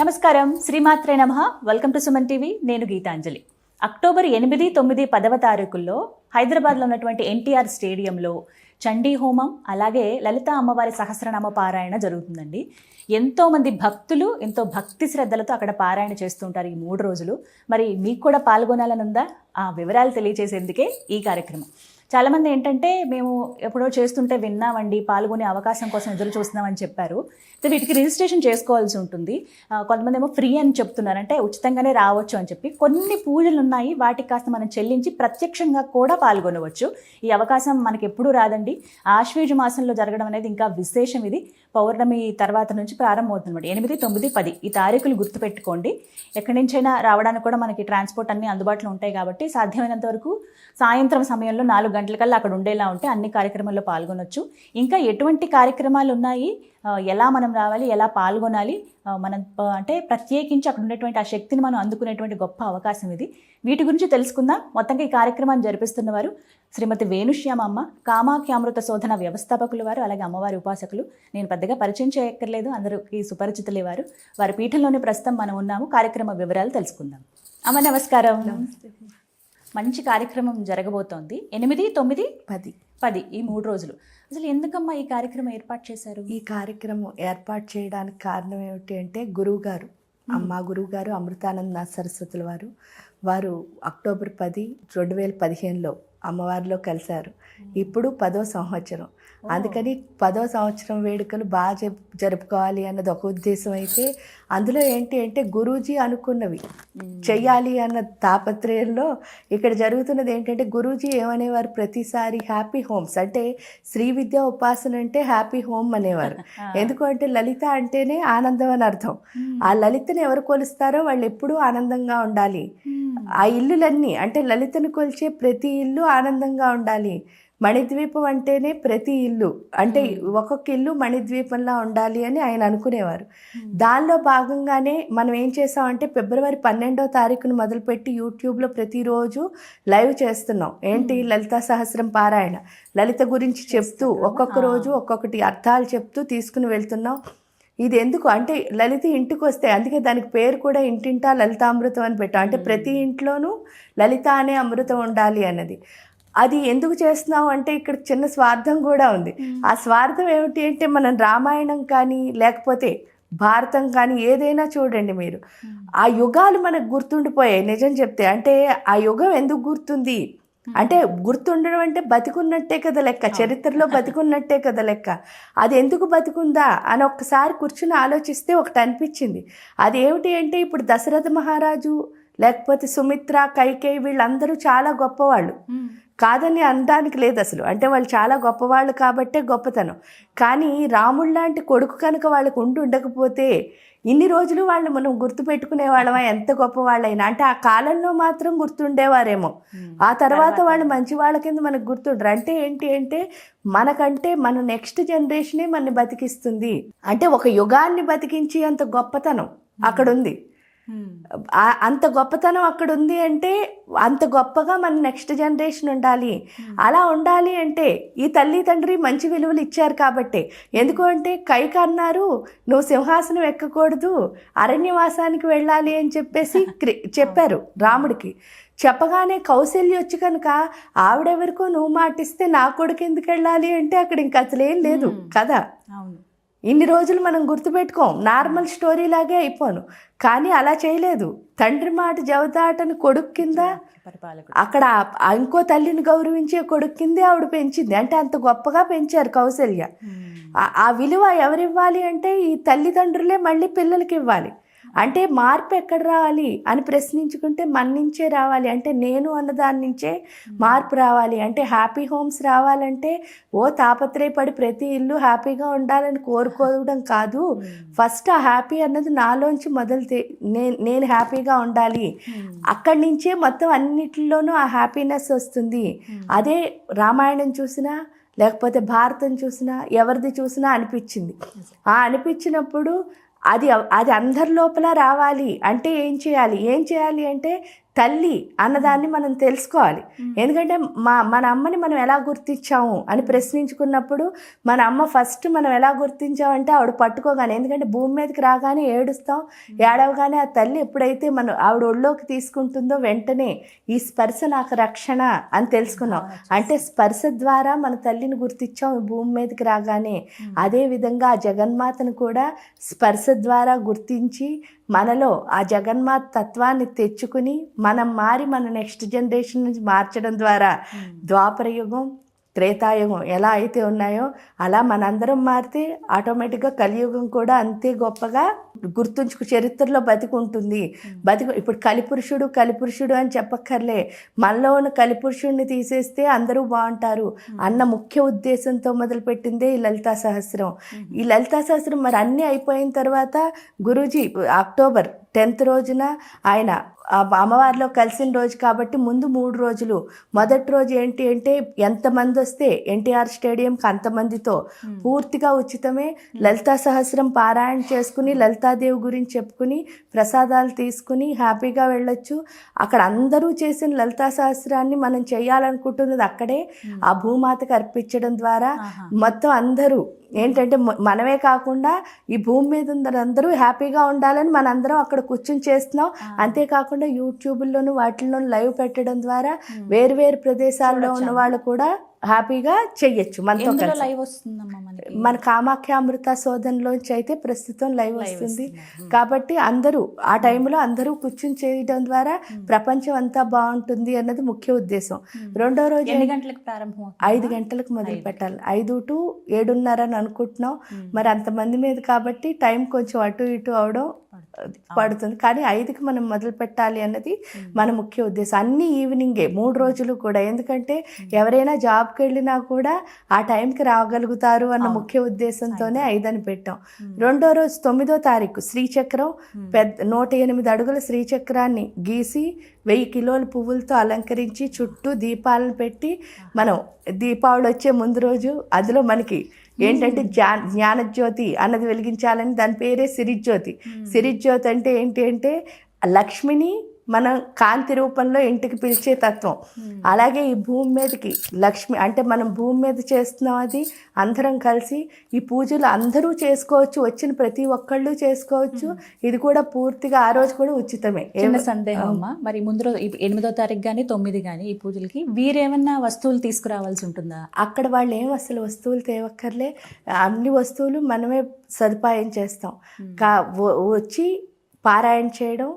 నమస్కారం. శ్రీమాత్రే నమ. వెల్కమ్ టు సుమన్ టీవీ నేను గీతాంజలి. అక్టోబర్ ఎనిమిది తొమ్మిది పదవ తారీఖుల్లో హైదరాబాద్లో ఉన్నటువంటి ఎన్టీఆర్ స్టేడియంలో చండీ హోమం అలాగే లలిత అమ్మవారి సహస్రనామ పారాయణ జరుగుతుందండి. ఎంతోమంది భక్తులు ఎంతో భక్తి శ్రద్ధలతో అక్కడ పారాయణ చేస్తుంటారు ఈ మూడు రోజులు. మరి మీకు కూడా పాల్గొనాలని ఉందా ఆ వివరాలు తెలియజేసేందుకే ఈ కార్యక్రమం. చాలామంది ఏంటంటే మేము ఎప్పుడో చేస్తుంటే విన్నామండి పాల్గొనే అవకాశం కోసం ఎదురు చూస్తున్నామని చెప్పారు. వీటికి రిజిస్ట్రేషన్ చేసుకోవాల్సి ఉంటుంది. కొంతమంది ఏమో ఫ్రీ అని చెప్తున్నారు. అంటే ఉచితంగానే రావచ్చు అని చెప్పి కొన్ని పూజలు ఉన్నాయి. వాటికి కాస్త మనం చెల్లించి ప్రత్యక్షంగా కూడా పాల్గొనవచ్చు. ఈ అవకాశం మనకి ఎప్పుడూ రాదండి. ఆశ్వేజ మాసంలో జరగడం అనేది ఇంకా విశేషం ఇది. పౌర్ణమి తర్వాత నుంచి ప్రారంభమవుతుంది అనమాట ఎనిమిది తొమ్మిది పది. ఈ తారీఖులు గుర్తుపెట్టుకోండి. ఎక్కడి నుంచైనా రావడానికి కూడా మనకి ట్రాన్స్పోర్ట్ అన్ని అందుబాటులో ఉంటాయి కాబట్టి సాధ్యమైనంత వరకు సాయంత్రం సమయంలో నాలుగు గంటలకల్లా అక్కడ ఉండేలా ఉంటే అన్ని కార్యక్రమాల్లో పాల్గొనొచ్చు. ఇంకా ఎటువంటి కార్యక్రమాలు ఉన్నాయి ఎలా మనం రావాలి ఎలా పాల్గొనాలి మనం అంటే ప్రత్యేకించి అక్కడ ఉండేటువంటి ఆ శక్తిని మనం అందుకునేటువంటి గొప్ప అవకాశం ఇది. వీటి గురించి తెలుసుకుందాం. మొత్తంగా ఈ కార్యక్రమాన్ని జరిపిస్తున్న వారు శ్రీమతి వేణుశ్యామమ్మ కామాఖ్యామృత శోధన వ్యవస్థాపకులు వారు అలాగే అమ్మవారి ఉపాసకులు. నేను పెద్దగా పరిచయం చేయక్కర్లేదు అందరికీ సుపరిచితులే వారు వారి పీఠంలోనే ప్రస్తుతం మనం ఉన్నాము. కార్యక్రమ వివరాలు తెలుసుకుందాం. అమ్మ నమస్కారం. మంచి కార్యక్రమం జరగబోతోంది. ఎనిమిది తొమ్మిది? పది. పది ఈ మూడు రోజులు. అసలు ఎందుకమ్మా ఈ కార్యక్రమం ఏర్పాటు చేశారు? ఈ కార్యక్రమం ఏర్పాటు చేయడానికి కారణం ఏమిటి అంటే గురువు గారు అమ్మ గురువు గారు అమృతానంద సరస్వతుల వారు. వారు అక్టోబర్ పది రెండు వేల పదిహేనులో అమ్మవారిలో కలిశారు. ఇప్పుడు పదో సంవత్సరం. అందుకని పదో సంవత్సరం వేడుకలు బాగా జరుపు జరుపుకోవాలి అన్నది ఒక ఉద్దేశం అయితే అందులో ఏంటి అంటే గురూజీ అనుకున్నవి. చెయ్యాలి అన్న తాపత్రయంలో ఇక్కడ జరుగుతున్నది ఏంటంటే గురూజీ ఏమనేవారు? ప్రతిసారి హ్యాపీ హోమ్స్. అంటే శ్రీ విద్య ఉపాసన అంటే హ్యాపీ హోమ్ అనేవారు. ఎందుకు అంటే లలిత అంటేనే ఆనందం అని అర్థం. ఆ లలితని ఎవరు కొలుస్తారో వాళ్ళు ఎప్పుడూ ఆనందంగా ఉండాలి. ఆ ఇల్లులన్నీ అంటే లలితను కొలిచే ప్రతి ఇల్లు ఆనందంగా ఉండాలి. మణిద్వీపం అంటేనే ప్రతి ఇల్లు. అంటే ఒక్కొక్క ఇల్లు మణిద్వీపంలా ఉండాలి అని ఆయన అనుకునేవారు. దానిలో భాగంగానే మనం ఏం చేసామంటే ఫిబ్రవరి పన్నెండో తారీఖును మొదలుపెట్టి యూట్యూబ్లో ప్రతిరోజు లైవ్ చేస్తున్నాం. ఏంటి లలిత సహస్రం పారాయణ. లలిత గురించి చెప్తూ ఒక్కొక్క రోజు ఒక్కొక్కటి అర్థాలు చెప్తూ తీసుకుని వెళ్తున్నాం. ఇది ఎందుకు? అంటే లలిత ఇంటికి వస్తే అందుకే దానికి పేరు కూడా ఇంటింటా లలితామృతం అని పెట్టాం. అంటే ప్రతి ఇంట్లోనూ లలిత అనే అమృతం ఉండాలి అన్నది. అది ఎందుకు చేస్తున్నాం అంటే ఇక్కడ చిన్న స్వార్థం కూడా ఉంది. ఆ స్వార్థం ఏమిటి అంటే మనం రామాయణం కానీ లేకపోతే భారతం కానీ ఏదైనా చూడండి మీరు. ఆ యుగాలు మనకు గుర్తుండిపోయాయి నిజం చెప్తే. అంటే ఆ యుగం ఎందుకు గుర్తుంది? అంటే గుర్తుండడం అంటే బతికున్నట్టే కదా లెక్క. చరిత్రలో బతికున్నట్టే కదా లెక్క. అది ఎందుకు బతికుందా అని ఒక్కసారి కూర్చుని ఆలోచిస్తే ఒకటి అనిపించింది. అది ఏమిటి అంటే ఇప్పుడు దశరథ మహారాజు లేకపోతే సుమిత్ర కైకేయి వీళ్ళందరూ చాలా గొప్పవాళ్ళు. కాదని అనడానికి లేదు అసలు. అంటే వాళ్ళు చాలా గొప్పవాళ్ళు కాబట్టే గొప్పతనం. కానీ రాముడు లాంటి కొడుకు కనుక వాళ్ళకు ఉండి ఉండకపోతే ఇన్ని రోజులు వాళ్ళు మనం గుర్తుపెట్టుకునే వాళ్ళమా? ఎంత గొప్పవాళ్ళైనా? అంటే ఆ కాలంలో మాత్రం గుర్తుండేవారేమో. ఆ తర్వాత వాళ్ళు మంచి వాళ్ళ కింద మనకు గుర్తుండరు. అంటే ఏంటి అంటే మనకంటే మన నెక్స్ట్ జనరేషనే మన బతికిస్తుంది. అంటే ఒక యుగాన్ని బతికించి అంత గొప్పతనం అక్కడ ఉంది అంత గొప్పతనం అక్కడ ఉంది అంటే అంత గొప్పగా మన నెక్స్ట్ జనరేషన్ ఉండాలి. అలా ఉండాలి అంటే ఈ తల్లి తండ్రి మంచి విలువలు ఇచ్చారు కాబట్టి. ఎందుకు అంటే కైక అన్నారు నువ్వు సింహాసనం ఎక్కకూడదు అరణ్యవాసానికి వెళ్ళాలి అని చెప్పేసి క్రి- చెప్పారు రాముడికి. చెప్పగానే కౌశల్య వచ్చి కనుక ఆవిడెవరికో నువ్వు మాటిస్తే నా కొడుకు ఎందుకు వెళ్ళాలి? అంటే అక్కడ ఇంకా అసలు ఏం లేదు కదా. అవును. ఇన్ని రోజులు మనం గుర్తుపెట్టుకోం. నార్మల్ స్టోరీ లాగే అయిపోను. కానీ అలా చేయలేదు. తండ్రి మాట జవదాటని కొడుకు కింద అక్కడ ఇంకో తల్లిని గౌరవించే కొడుకు కిందే ఆవిడ పెంచింది. అంటే అంత గొప్పగా పెంచారు కౌశల్య ఆ విలువ ఎవరివ్వాలి అంటే ఈ తల్లిదండ్రులే మళ్ళీ పిల్లలకి ఇవ్వాలి అంటే మార్పు ఎక్కడ రావాలి అని ప్రశ్నించుకుంటే మన నుంచే రావాలి. అంటే నేను అన్న దాని నుంచే మార్పు రావాలి. అంటే హ్యాపీ హోమ్స్ రావాలంటే ఓ తాపత్రయపడి ప్రతి ఇల్లు హ్యాపీగా ఉండాలని కోరుకోవడం కాదు. ఫస్ట్ ఆ హ్యాపీ అన్నది నాలోంచి మొదలు నేను హ్యాపీగా ఉండాలి. అక్కడి నుంచే మొత్తం అన్నిటిలోనూ ఆ హ్యాపీనెస్ వస్తుంది. అదే రామాయణం చూసినా లేకపోతే భారతం చూసినా ఎవరిది చూసినా అనిపించింది. ఆ అనిపించినప్పుడు అది అది అందరి లోపల రావాలి. అంటే ఏం చేయాలి? ఏం చేయాలి అంటే తల్లి అన్నదాన్ని మనం తెలుసుకోవాలి. ఎందుకంటే మా మన అమ్మని మనం ఎలా గుర్తించాము అని ప్రశ్నించుకున్నప్పుడు మన అమ్మ ఫస్ట్ మనం ఎలా గుర్తించామంటే ఆవిడ పట్టుకోగానే ఎందుకంటే భూమి మీదకి రాగానే ఏడుస్తాం ఏడవగానే ఆ తల్లి ఎప్పుడైతే మనం ఆవిడ ఒళ్ళోకి తీసుకుంటుందో వెంటనే ఈ స్పర్శ నాకు రక్షణ అని తెలుసుకున్నాం. అంటే స్పర్శ ద్వారా మన తల్లిని గుర్తించాం ఈ భూమి మీదకి రాగానే. అదే విధంగా ఆ జగన్మాతను కూడా స్పర్శ ద్వారా గుర్తించి మనలో ఆ జగన్మాత తత్వాన్ని తెచ్చుకుని మనం మారి మన నెక్స్ట్ జనరేషన్ నుంచి మార్చడం ద్వారా ద్వాపర యుగం త్రేతాయుగం ఎలా అయితే ఉన్నాయో అలా మనందరం మారితే ఆటోమేటిక్గా కలియుగం కూడా అంతే గొప్పగా గుర్తుంచుకు చరిత్రలో బతికి ఉంటుంది బతికి ఇప్పుడు కలిపురుషుడు కలిపురుషుడు అని చెప్పక్కర్లే. మనలో ఉన్న కలిపురుషుడిని తీసేస్తే అందరూ బాగుంటారు. అన్న ముఖ్య ఉద్దేశంతో మొదలుపెట్టిందే ఈ లలితా సహస్రం. ఈ లలితా సహస్రం మరి అన్నీ అయిపోయిన తర్వాత గురూజీ అక్టోబర్ టెన్త్ రోజున ఆయన అమ్మవారిలో కలిసిన రోజు కాబట్టి ముందు మూడు రోజులు. మొదటి రోజు ఏంటి అంటే ఎంతమంది వస్తే ఎన్టీఆర్ స్టేడియంకి అంతమందితో పూర్తిగా ఉచితమే లలితా సహస్రం పారాయణ చేసుకుని లలితాదేవి గురించి చెప్పుకుని ప్రసాదాలు తీసుకుని హ్యాపీగా వెళ్ళొచ్చు. అక్కడ అందరూ చేసిన లలితా సహస్రాన్ని మనం చేయాలనుకుంటున్నది అక్కడే. ఆ భూమాతకు అర్పించడం ద్వారా మొత్తం అందరూ ఏంటంటే మనమే కాకుండా ఈ భూమి మీద ఉన్న అందరూ హ్యాపీగా ఉండాలని మనందరం అక్కడ కూర్చుని చేస్తున్నాం. అంతేకాకుండా యూట్యూబ్లోను వాటిల్లోనూ లైవ్ పెట్టడం ద్వారా వేరు వేరు ప్రదేశాల్లో ఉన్న వాళ్ళు కూడా హ్యాపీగా చెయ్యొచ్చు మనతో లైవ్ వస్తుందమ్మా మనకి? మన కామాఖ్య అమృత శోధనలోంచి అయితే ప్రస్తుతం లైవ్ వస్తుంది. కాబట్టి అందరూ ఆ టైంలో అందరూ కూర్చుని చేయడం ద్వారా ప్రపంచం అంతా బాగుంటుంది అన్నది ముఖ్య ఉద్దేశం. రెండో రోజు ఎన్ని గంటలకు ప్రారంభం? ఐదు గంటలకు మొదలు పెట్టాలి. ఐదు టు ఏడున్నర అని అనుకుంటున్నాం. మరి అంతమంది మీద కాబట్టి టైం కొంచెం అటు ఇటు అవడం పడుతుంది. కానీ ఐదుకి మనం మొదలు పెట్టాలి అన్నది మన ముఖ్య ఉద్దేశం. అన్ని ఈవినింగే మూడు రోజులు కూడా. ఎందుకంటే ఎవరైనా జాబ్కి వెళ్ళినా కూడా ఆ టైంకి రాగలుగుతారు అన్న ముఖ్య ఉద్దేశంతోనే ఐదని పెట్టాం. రెండో రోజు తొమ్మిదో తారీఖు శ్రీచక్రం పెద్ద నూట ఎనిమిది అడుగుల శ్రీచక్రాన్ని గీసి వెయ్యి కిలోల పువ్వులతో అలంకరించి చుట్టూ దీపాలను పెట్టి మనం దీపావళి వచ్చే ముందు రోజు అందులో మనకి ఏంటంటే జా జ్ఞానజ్యోతి అన్నది వెలిగించాలని దాని పేరే సిరిజ్యోతి. సిరిజ్యోతి అంటే ఏంటి అంటే లక్ష్మిని మనం కాంతి రూపంలో ఇంటికి పిలిచే తత్వం. అలాగే ఈ భూమి మీదకి లక్ష్మి అంటే మనం భూమి మీద చేస్తున్నాం అది అందరం కలిసి ఈ పూజలు అందరూ చేసుకోవచ్చు వచ్చిన ప్రతి ఒక్కళ్ళు చేసుకోవచ్చు. ఇది కూడా పూర్తిగా ఆ రోజు కూడా ఉచితమే. చిన్న సందేహం అమ్మా మరి ముందు రోజు ఎనిమిదో తారీఖు కానీ తొమ్మిది కానీ ఈ పూజలకి వీరేమన్నా వస్తువులు తీసుకురావాల్సి ఉంటుందా? అక్కడ వాళ్ళు ఏం అసలు వస్తువులు తేవక్కర్లే. అన్ని వస్తువులు మనమే సదుపాయం చేస్తాం. కా వ- వచ్చి పారాయణ చేయడం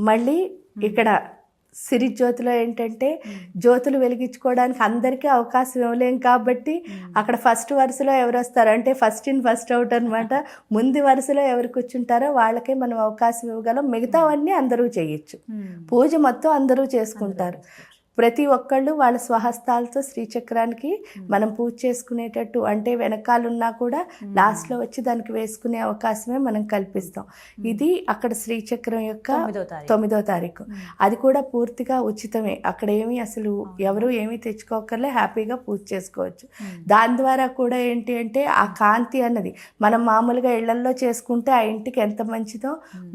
మళ్ళీ ఇక్కడ సిరి జ్యోతిలో ఏంటంటే జ్యోతులు వెలిగించుకోవడానికి అందరికీ అవకాశం ఇవ్వలేం కాబట్టి అక్కడ ఫస్ట్ వరుసలో ఎవరు వస్తారు? అంటే ఫస్ట్ ఇన్ ఫస్ట్ అవుట్ అనమాట ముందు వరుసలో ఎవరు కూర్చుంటారో వాళ్ళకే మనం అవకాశం ఇవ్వగలం. మిగతావన్నీ అందరూ చేయొచ్చు. పూజ మొత్తం అందరూ చేసుకుంటారు. ప్రతి ఒక్కళ్ళు వాళ్ళ స్వహస్తాలతో శ్రీచక్రానికి మనం పూజ చేసుకునేటట్టు అంటే వెనకాలన్నా కూడా లాస్ట్లో వచ్చి దానికి వేసుకునే అవకాశమే మనం కల్పిస్తాం. ఇది అక్కడ శ్రీచక్రం యొక్క తొమ్మిదో తారీఖు. అది కూడా పూర్తిగా ఉచితమే. అక్కడ ఏమీ అసలు ఎవరు ఏమీ తెచ్చుకోకర్లే హ్యాపీగా పూజ చేసుకోవచ్చు. దాని ద్వారా కూడా ఏంటి అంటే ఆ కాంతి అన్నది మనం మామూలుగా ఇళ్ళల్లో చేసుకుంటే ఆ ఇంటికి ఎంత మంచిదో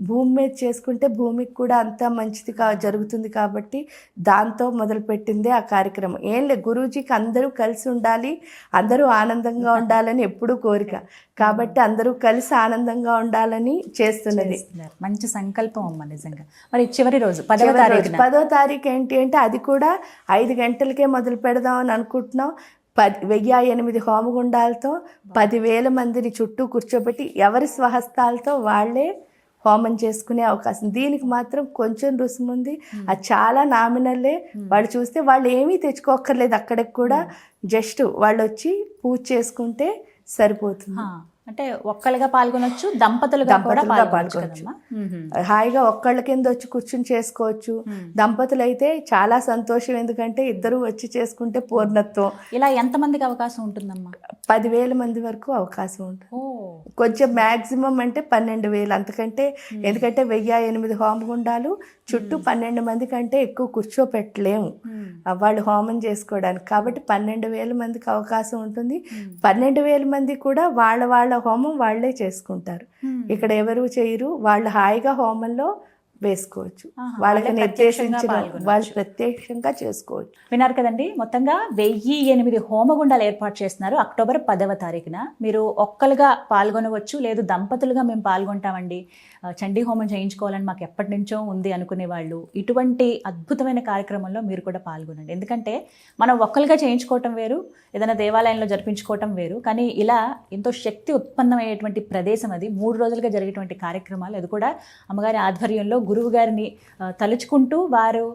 భూమి మీద చేసుకుంటే భూమికి కూడా అంత మంచిది కా జరుగుతుంది కాబట్టి దాంతో మొదలుపెట్టిందే ఆ కార్యక్రమం. ఏం లేదు గురూజీకి అందరూ కలిసి ఉండాలి అందరూ ఆనందంగా ఉండాలని ఎప్పుడూ కోరిక. కాబట్టి అందరూ కలిసి ఆనందంగా ఉండాలని చేస్తున్నది. మంచి సంకల్పం అమ్మ నిజంగా. మరి చివరి రోజు పదవ తారీఖున? పదో తారీఖు ఏంటి అంటే అది కూడా ఐదు గంటలకే మొదలు పెడదాం అని అనుకుంటున్నాం. పది వెయ్యి ఎనిమిది హోమగుండాలతో పదివేల మందిని చుట్టూ కూర్చోబెట్టి ఎవరి స్వహస్తాలతో వాళ్ళే హోమం చేసుకునే అవకాశం. దీనికి మాత్రం కొంచెం రుసుము ఉంది అది చాలా నామినల్లే వాళ్ళు చూస్తే వాళ్ళు ఏమీ తెచ్చుకోక్కర్లేదు అక్కడికి కూడా. జస్ట్ వాళ్ళు వచ్చి పూజ చేసుకుంటే సరిపోతుంది. అంటే ఒక్కళ్ళుగా పాల్గొనొచ్చు దంపతులుగా కూడా దంపతులుగా పాల్గొనొచ్చు. హాయిగా ఒక్కళ్ళ కింద వచ్చి కూర్చుని చేసుకోవచ్చు. దంపతులు అయితే చాలా సంతోషం. ఎందుకంటే ఇద్దరు వచ్చి చేసుకుంటే పూర్ణత్వం. ఇలా ఎంతమందికి అవకాశం ఉంటుందమ్మా? పదివేల మంది వరకు అవకాశం ఉంటుంది. కొంచెం మ్యాక్సిమం అంటే పన్నెండు వేలు. అంతకంటే ఎందుకంటే వెయ్యి ఎనిమిది హోమగుండాలు చుట్టూ పన్నెండు మంది కంటే ఎక్కువ కూర్చోపెట్టలేము. వాళ్ళు హోమం చేసుకోవడానికి. కాబట్టి పన్నెండు వేల మందికి అవకాశం ఉంటుంది. పన్నెండు వేల మంది కూడా వాళ్ళ వాళ్ళ హోమం వాళ్ళే చేసుకుంటారు. ఇక్కడ ఎవరు చేయరు వాళ్ళు హాయిగా హోమంలో వేసుకోవచ్చు. వాళ్ళకి నిర్దేశించిన. వాళ్ళు ప్రత్యక్షంగా చేసుకోవచ్చు. విన్నారు కదండి మొత్తంగా వెయ్యి ఎనిమిది హోమగుండాలు ఏర్పాటు చేస్తున్నారు అక్టోబర్ పదవ తారీఖున. మీరు ఒక్కలుగా పాల్గొనవచ్చు లేదు దంపతులుగా మేము పాల్గొంటామండి. చండీ హోమం చేయించుకోవాలని మాకు ఎప్పటి నుంచో ఉంది అనుకునే వాళ్ళు. ఇటువంటి అద్భుతమైన కార్యక్రమంలో మీరు కూడా పాల్గొనండి. ఎందుకంటే మనం ఒక్కలుగా చేయించుకోవటం వేరు ఏదైనా దేవాలయంలో జరిపించుకోవటం వేరు. కానీ ఇలా ఎంతో శక్తి ఉత్పన్నమయ్యేటువంటి ప్రదేశం అది. మూడు రోజులుగా జరిగేటువంటి కార్యక్రమాలు అది కూడా అమ్మగారి ఆధ్వర్యంలో గురువు గారిని తలుచుకుంటూ వారు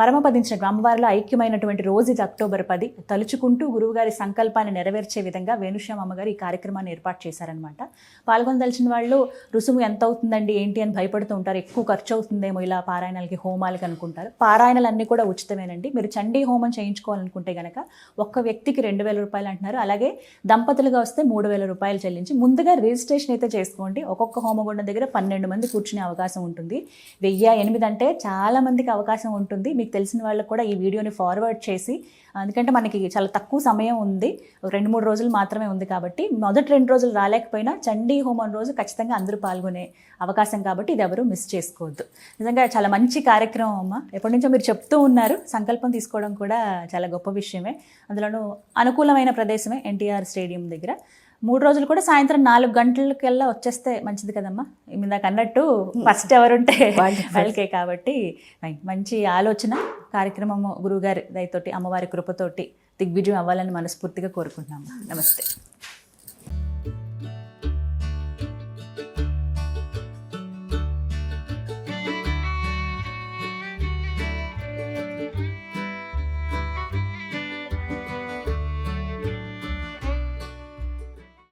పరమపదించిన అమ్మవారిలో ఐక్యమైనటువంటి రోజు ఇది అక్టోబర్ పది. తలుచుకుంటూ గురువుగారి సంకల్పాన్ని నెరవేర్చే విధంగా వేణుశ్యామ అమ్మగారు ఈ కార్యక్రమాన్ని ఏర్పాటు చేశారనమాట పాల్గొనదలిచిన వాళ్ళు రుసుము ఎంత అవుతుందండి ఏంటి? అని భయపడుతూ ఉంటారు. ఎక్కువ ఖర్చు అవుతుందేమో ఇలా పారాయణాలకి హోమాలకి అనుకుంటారు. పారాయణలు అన్నీ కూడా ఉచితమేనండి. మీరు చండీ హోమం చేయించుకోవాలనుకుంటే కనుక ఒక్క వ్యక్తికి రెండు వేల రూపాయలు అంటున్నారు. అలాగే దంపతులుగా వస్తే మూడు వేల రూపాయలు చెల్లించి ముందుగా రిజిస్ట్రేషన్ అయితే చేసుకోండి. ఒక్కొక్క హోమగుండం దగ్గర పన్నెండు మంది కూర్చునే అవకాశం ఉంటుంది. వెయ్యి ఎనిమిది అంటే చాలా మందికి అవకాశం ఉంటుంది. మీకు తెలిసిన వాళ్ళకు కూడా ఈ వీడియోని ఫార్వర్డ్ చేసి ఎందుకంటే మనకి చాలా తక్కువ సమయం ఉంది. రెండు మూడు రోజులు మాత్రమే ఉంది కాబట్టి మొదటి రెండు రోజులు రాలేకపోయినా చండీ హోమం రోజు ఖచ్చితంగా అందరూ పాల్గొనే అవకాశం కాబట్టి ఇది ఎవరు మిస్ చేసుకోవద్దు. నిజంగా చాలా మంచి కార్యక్రమం అమ్మ. ఎప్పటి నుంచో మీరు చెప్తూ ఉన్నారు. సంకల్పం తీసుకోవడం కూడా చాలా గొప్ప విషయమే. అందులోనూ అనుకూలమైన ప్రదేశమే ఎన్టీఆర్ స్టేడియం దగ్గర. మూడు రోజులు కూడా సాయంత్రం నాలుగు గంటలకెల్లా వచ్చేస్తే మంచిది కదమ్మా? ఇందాక అన్నట్టు ఫస్ట్ ఎవరుంటే వాళ్ళకే కాబట్టి. మంచి ఆలోచన కార్యక్రమము గురువుగారి దయతోటి అమ్మవారి కృపతోటి దిగ్విజయం అవ్వాలని మనస్ఫూర్తిగా కోరుకుంటున్నాము. నమస్తే.